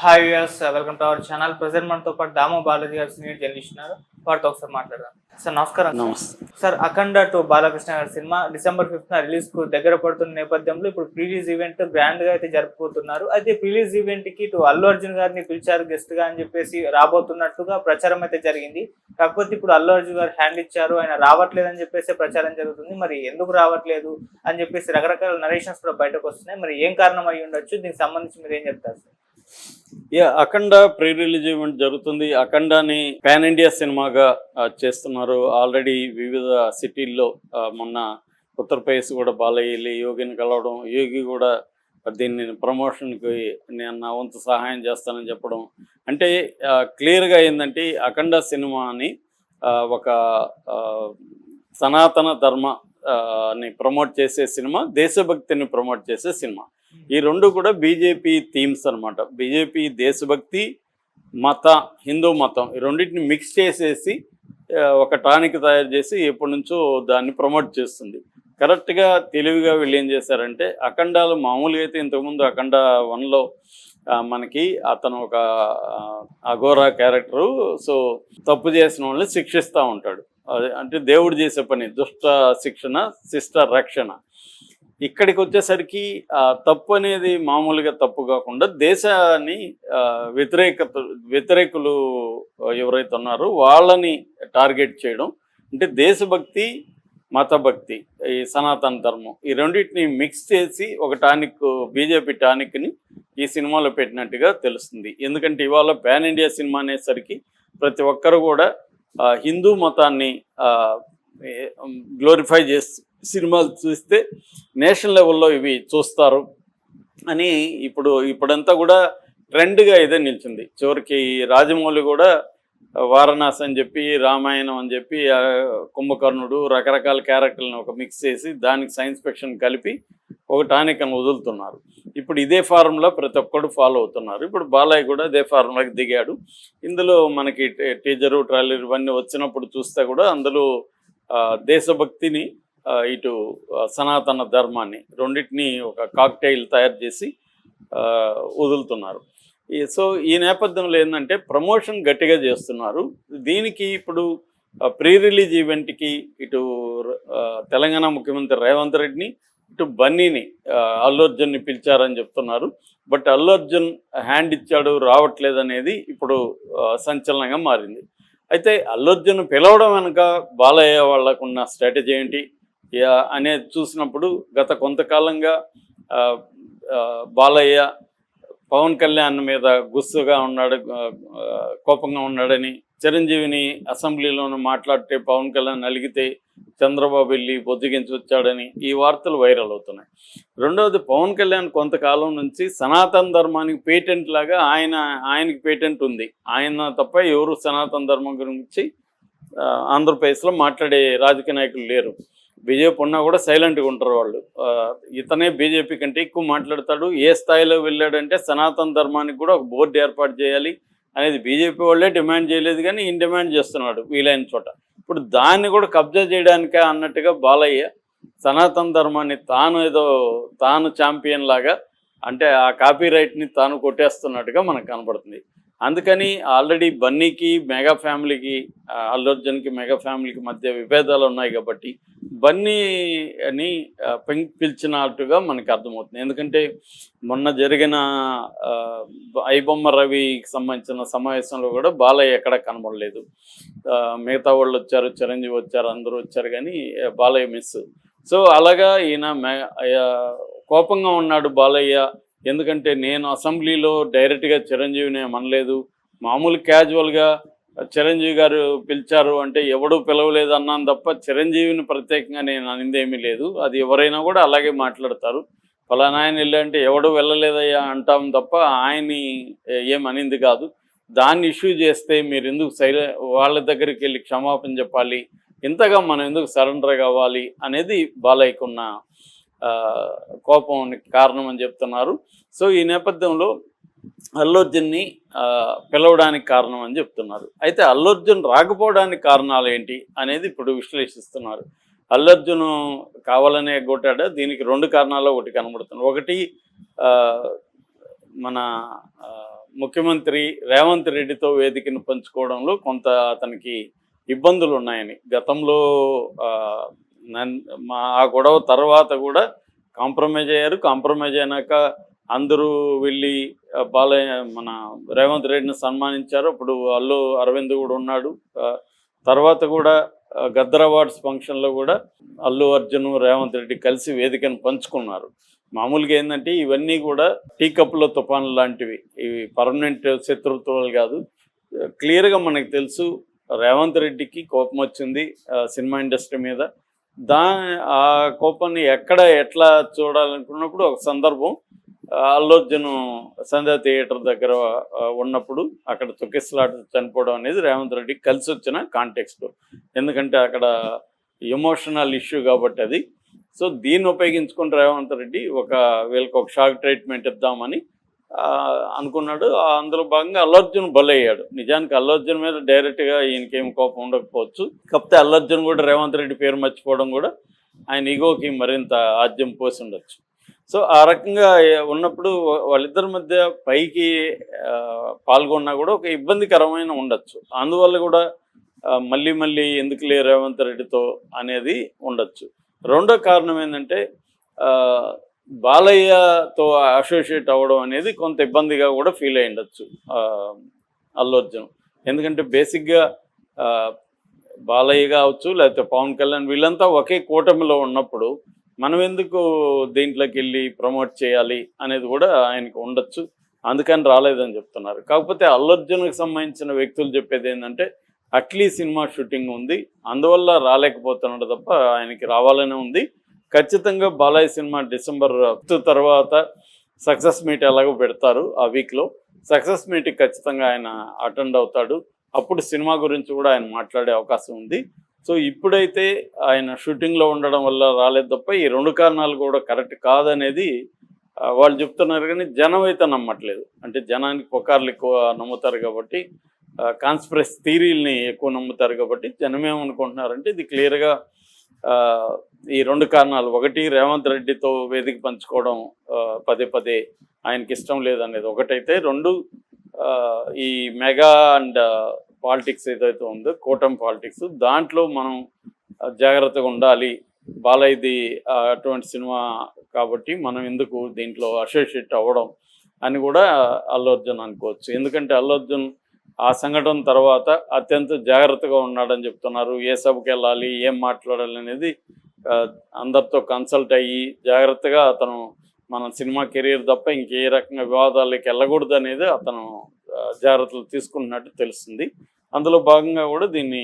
Hi viewers welcome to our channel present మనతో పాటు దామో బాలాజీ గారు సీనియర్ జర్నలిస్ట్ ఉన్నారు. వారితో ఒకసారి మాట్లాడదాం. సార్ నమస్కారం. సార్. నమస్తే. సార్ అఖండ టు బాలకృష్ణ గారి సినిమా డిసెంబర్ ఫిఫ్త్ రిలీజ్కు దగ్గర పడుతున్న నేపథ్యంలో ఇప్పుడు ప్రీలీజ్ ఈవెంట్ గ్రాండ్గా అయితే జరుపుకోతున్నారు అయితే ప్రీలీజ్ ఈవెంట్కి ఇటు అల్లు అర్జున్ గారిని పిలిచారు గెస్ట్గా అని చెప్పేసి రాబోతున్నట్టుగా ప్రచారం అయితే జరిగింది. కాకపోతే ఇప్పుడు అల్లు అర్జున్ గారు హ్యాండ్ ఇచ్చారు. ఆయన రావట్లేదు అని చెప్పేసి ప్రచారం జరుగుతుంది. మరి ఎందుకు రావట్లేదు అని చెప్పేసి రకరకాల నరేషన్స్ కూడా బయటకు వస్తున్నాయి. మరి ఏం కారణం అయి ఉండొచ్చు? దీనికి సంబంధించి మీరు ఏం చెప్తారు sir yeah Akhanda pre release event జరుగుతుంది. అఖండాని పాన్ ఇండియా సినిమాగా చేస్తున్నారు. ఆల్రెడీ వివిధ సిటీల్లో మొన్న ఉత్తరప్రదేశ్ కూడా బాలయ్యలి యోగిని కలవడం యోగి కూడా దీన్ని ప్రమోషన్కి నేను నా వంతు సహాయం చేస్తానని చెప్పడం. అంటే క్లియర్గా ఏంటంటే అఖండ సినిమాని ఒక సనాతన ధర్మ ని ప్రమోట్ చేసే సినిమా దేశభక్తిని ప్రమోట్ చేసే సినిమా. ఈ రెండు కూడా బీజేపీ థీమ్స్ అనమాట బీజేపీ దేశభక్తి మత హిందూ మతం. ఈ రెండింటిని మిక్స్ చేసేసి ఒక టానిక్ తయారు చేసి ఎప్పటి నుంచో దాన్ని ప్రమోట్ చేస్తుంది. కరెక్ట్గా తెలివిగా వీళ్ళు ఏం చేశారంటే అఖండాలు మామూలుగా అయితే ఇంతకుముందు అఖండ వన్లో మనకి అతను ఒక అఘోరా క్యారెక్టరు. సో తప్పు చేసిన వాళ్ళని శిక్షిస్తూ ఉంటాడు. అదే అంటే దేవుడు చేసే పని దుష్ట శిక్షణ శిష్ట రక్షణ. ఇక్కడికి వచ్చేసరికి తప్పు అనేది మామూలుగా తప్పు కాకుండా దేశాన్ని వ్యతిరేకత వ్యతిరేకులు ఎవరైతే ఉన్నారో వాళ్ళని టార్గెట్ చేయడం. అంటే దేశభక్తి మతభక్తి ఈ సనాతన ధర్మం ఈ రెండింటిని మిక్స్ చేసి ఒక టానిక్ బీజేపీ టానిక్ని ఈ సినిమాలో పెట్టినట్టుగా తెలుస్తుంది. ఎందుకంటే ఇవాళ పాన్ ఇండియా సినిమా అనేసరికి ప్రతి ఒక్కరు కూడా హిందూ మతాన్ని గ్లోరిఫై చేసి సినిమాలు చూస్తే నేషనల్ లెవెల్లో ఇవి చూస్తారు అని ఇప్పుడు ఇప్పుడంతా కూడా ట్రెండ్గా ఇదే నిలిచింది. చివరికి రాజమౌళి కూడా వారణాసి అని చెప్పి రామాయణం అని చెప్పి కుంభకర్ణుడు రకరకాల క్యారెక్టర్లను ఒక మిక్స్ చేసి దానికి సైన్స్ ఫిక్షన్ కలిపి ఒక టానిక్ అని వదులుతున్నారు. ఇప్పుడు ఇదే ఫార్ములా ప్రతి ఒక్కడు ఫాలో అవుతున్నారు. ఇప్పుడు బాలయ్య కూడా ఇదే ఫార్ములాకి దిగాడు. ఇందులో మనకి టే- టీజరు ట్రైలర్ ఇవన్నీ వచ్చినప్పుడు చూస్తే కూడా అందులో దేశభక్తిని ఇటు సనాతన ధర్మాన్ని రెండింటిని ఒక కాక్టైల్ తయారు చేసి వదులుతున్నారు. సో ఈ నేపథ్యంలో ఏంటంటే ప్రమోషన్ గట్టిగా చేస్తున్నారు. దీనికి ఇప్పుడు ప్రీ రిలీజ్ ఈవెంట్కి ఇటు తెలంగాణ ముఖ్యమంత్రి రేవంత్ రెడ్డిని ఇటు బన్నీని అల్లు అర్జున్ని పిలిచారని చెప్తున్నారు. బట్ అల్లు అర్జున్ హ్యాండ్ ఇచ్చాడు రావట్లేదు అనేది ఇప్పుడు సంచలనంగా మారింది. అయితే అల్లు అర్జున్ పిలవడం వెనుక బాలయ్య వాళ్ళకున్న స్ట్రాటజీ ఏంటి? అనేది చూసినప్పుడు గత కొంతకాలంగా బాలయ్య పవన్ కళ్యాణ్ మీద గుస్సుగా ఉన్నాడు కోపంగా ఉన్నాడని చిరంజీవిని అసెంబ్లీలోనూ మాట్లాడితే పవన్ కళ్యాణ్ అలిగితే చంద్రబాబు వెళ్ళి బొద్దుగించి వచ్చాడని ఈ వార్తలు వైరల్ అవుతున్నాయి. రెండవది పవన్ కళ్యాణ్ కొంతకాలం నుంచి సనాతన ధర్మానికి పేటెంట్ లాగా ఆయన ఆయనకి పేటెంట్ ఉంది. ఆయన తప్ప ఎవరు సనాతన ధర్మం గురించి ఆంధ్రప్రదేశ్లో మాట్లాడే రాజకీయ నాయకులు లేరు. బీజేపీ ఉన్నా కూడా సైలెంట్గా ఉంటారు వాళ్ళు. ఇతనే బీజేపీ కంటే ఎక్కువ మాట్లాడతాడు. ఏ స్థాయిలో వెళ్ళాడంటే సనాతన ధర్మానికి కూడా ఒక బోర్డు ఏర్పాటు చేయాలి అనేది బీజేపీ వాళ్ళే డిమాండ్ చేయలేదు కానీ ఈయన డిమాండ్ చేస్తున్నాడు వీలైన చోట. ఇప్పుడు దాన్ని కూడా కబ్జా చేయడానికే అన్నట్టుగా బాలయ్య సనాతన ధర్మాన్ని తాను ఏదో తాను ఛాంపియన్ లాగా అంటే ఆ కాపీ రైట్ని తాను కొట్టేస్తున్నట్టుగా మనకు కనపడుతుంది. అందుకని ఆల్రెడీ బన్నీకి మెగా ఫ్యామిలీకి అల్లు అర్జున్కి మెగా ఫ్యామిలీకి మధ్య విభేదాలు ఉన్నాయి కాబట్టి బన్నీని ఆ, పిలిచినట్టుగా మనకి అర్థమవుతుంది. ఎందుకంటే మొన్న జరిగిన ఐబొమ్మ రవికి సంబంధించిన సమావేశంలో కూడా బాలయ్య ఎక్కడ కనబడలేదు. మిగతా వాళ్ళు వచ్చారు చిరంజీవి వచ్చారు అందరూ వచ్చారు కానీ బాలయ్య మిస్. సో అలాగా ఈయన కోపంగా ఉన్నాడు బాలయ్య. ఎందుకంటే నేను అసెంబ్లీలో డైరెక్ట్గా చిరంజీవిని అనలేదు. మామూలు క్యాజువల్గా చిరంజీవి గారు పిలిచారు అంటే ఎవడు పిలవలేదు అన్నాను తప్ప చిరంజీవిని ప్రత్యేకంగా నేను అనిందేమీ లేదు. అది ఎవరైనా కూడా అలాగే మాట్లాడతారు. ఫలానా ఆయన వెళ్ళంటే ఎవడు వెళ్ళలేదయ్యా అంటాం తప్ప ఆయన్ని ఏం అనింది కాదు. దాన్ని ఇష్యూ చేస్తే మీరు ఎందుకు సైల వాళ్ళ దగ్గరికి వెళ్ళి క్షమాపణ చెప్పాలి? ఇంతగా మనం ఎందుకు సరెండర్ కావాలి? అనేది బాలయ్యకున్న కోపం కారణం అని చెప్తున్నారు. సో ఈ నేపథ్యంలో అల్లు అర్జున్ని పిలవడానికి కారణం అని చెప్తున్నారు. అయితే అల్లు అర్జున్ రాకపోవడానికి కారణాలు ఏంటి అనేది ఇప్పుడు విశ్లేషిస్తున్నారు. అల్లు అర్జున్ కావాలనే కొట్టాడు? దీనికి రెండు కారణాలు ఒకటి కనబడుతుంది ఒకటి మన ముఖ్యమంత్రి రేవంత్ రెడ్డితో వేదికను పంచుకోవడంలో కొంత అతనికి ఇబ్బందులు ఉన్నాయని. గతంలో మా ఆ గొడవ తర్వాత కూడా కాంప్రమైజ్ అయ్యారు. కాంప్రమైజ్ అయినాక అందరూ వెళ్ళి బాలయ్య మన రేవంత్ రెడ్డిని సన్మానించారు. అప్పుడు అల్లు అరవింద్ కూడా ఉన్నాడు. తర్వాత కూడా గద్దర్ అవార్డ్స్ ఫంక్షన్లో కూడా అల్లు అర్జున్ రేవంత్ రెడ్డి కలిసి వేదికను పంచుకున్నారు. మామూలుగా ఏంటంటే ఇవన్నీ కూడా టీ కప్పుల తుఫాన్లు లాంటివి. ఇవి పర్మనెంట్ శత్రుత్వాలు కాదు. క్లియర్గా మనకు తెలుసు రేవంత్ రెడ్డికి కోపం వచ్చింది సినిమా ఇండస్ట్రీ మీద. దా ఆ కోపాన్ని ఎక్కడ ఎట్లా చూడాలనుకున్నప్పుడు ఒక సందర్భం ఆ, సంధ్య థియేటర్ దగ్గర ఉన్నప్పుడు అక్కడ తొక్కిసలాట చనిపోవడం అనేది రేవంత్ రెడ్డి కలిసి వచ్చిన కాంటెక్స్ట్ ఎందుకంటే అక్కడ ఎమోషనల్ ఇష్యూ కాబట్టి అది. సో దీన్ని ఉపయోగించుకుని రేవంత్ రెడ్డి ఒక వీళ్ళకి ఒక షాక్ ట్రీట్మెంట్ ఇద్దామని అనుకున్నాడు. అందులో భాగంగా అల్లర్జున్ బలయ్యాడు. నిజానికి అల్లు అర్జున్ మీద డైరెక్ట్గా ఈయనకేం కోపం ఉండకపోవచ్చు. కాకపోతే అల్లు అర్జున్ కూడా రేవంత్ రెడ్డి పేరు మర్చిపోవడం కూడా ఆయన ఈగోకి మరింత ఆద్యం పోసి ఉండొచ్చు. సో ఆ రకంగా ఉన్నప్పుడు వాళ్ళిద్దరి మధ్య పైకి పాల్గొన్నా కూడా ఒక ఇబ్బందికరమైన ఉండొచ్చు. అందువల్ల కూడా మళ్ళీ మళ్ళీ ఎందుకులే రేవంత్ రెడ్డితో అనేది ఉండొచ్చు. రెండో కారణం ఏంటంటే బాలయ్యతో అసోసియేట్ అవ్వడం అనేది కొంత ఇబ్బందిగా కూడా ఫీల్ అయి ఉండొచ్చు అల్లు అర్జున్. ఎందుకంటే బేసిక్గా బాలయ్యగా బాలయ్య కావచ్చు లేకపోతే పవన్ కళ్యాణ్ వీళ్ళంతా ఒకే కూటమిలో ఉన్నప్పుడు మనం ఎందుకు దీంట్లోకి వెళ్ళి ప్రమోట్ చేయాలి అనేది కూడా ఆయనకు ఉండొచ్చు. అందుకని రాలేదని చెప్తున్నారు. కాకపోతే అల్లు అర్జున్కి సంబంధించిన వ్యక్తులు చెప్పేది ఏంటంటే అట్లీ సినిమా షూటింగ్ ఉంది అందువల్ల రాలేకపోతున్నాడు తప్ప ఆయనకి రావాలనే ఉంది. ఖచ్చితంగా బాలయ్య సినిమా డిసెంబర్ ఫిఫ్త్ తర్వాత సక్సెస్ మీట్ ఎలాగో పెడతారు ఆ వీక్లో సక్సెస్ మీట్కి ఖచ్చితంగా ఆయన అటెండ్ అవుతాడు. అప్పుడు సినిమా గురించి కూడా ఆయన మాట్లాడే అవకాశం ఉంది. సో ఇప్పుడైతే ఆయన షూటింగ్లో ఉండడం వల్ల రాలేదు తప్ప ఈ రెండు కారణాలు కూడా కరెక్ట్ కాదనేది వాళ్ళు చెప్తున్నారు కానీ జనం అయితే నమ్మట్లేదు. అంటే జనానికి పుకార్లు ఎక్కువ నమ్ముతారు కాబట్టి కాన్స్పిరస్ థీరీల్ని ఎక్కువ నమ్ముతారు కాబట్టి జనం ఏమనుకుంటున్నారంటే ఇది క్లియర్గా ఈ రెండు కారణాలు. ఒకటి రేవంత్ రెడ్డితో వేదిక పంచుకోవడం పదే పదే ఆయనకి ఇష్టం లేదనేది ఒకటైతే. రెండు ఈ మెగా అండ్ పాలిటిక్స్ ఏదైతే ఉందో కూటమి పాలిటిక్స్ దాంట్లో మనం జాగ్రత్తగా ఉండాలి. బాలయ్యది అటువంటి సినిమా కాబట్టి మనం ఎందుకు దీంట్లో అసోసియేట్ అవ్వడం అని కూడా అల్లు అర్జున్ అనుకోవచ్చు. ఎందుకంటే అల్లు అర్జున్ ఆ సంఘటన తర్వాత అత్యంత జాగ్రత్తగా ఉన్నాడని చెప్తున్నారు. ఏ సభకి వెళ్ళాలి ఏం మాట్లాడాలి అనేది అందరితో కన్సల్ట్ అయ్యి జాగ్రత్తగా అతను మన సినిమా కెరీర్ తప్ప ఇంకే రకంగా వివాదాలకి వెళ్ళకూడదు అనేది అతను జాగ్రత్తలు తీసుకుంటున్నట్టు తెలుస్తుంది. అందులో భాగంగా కూడా దీన్ని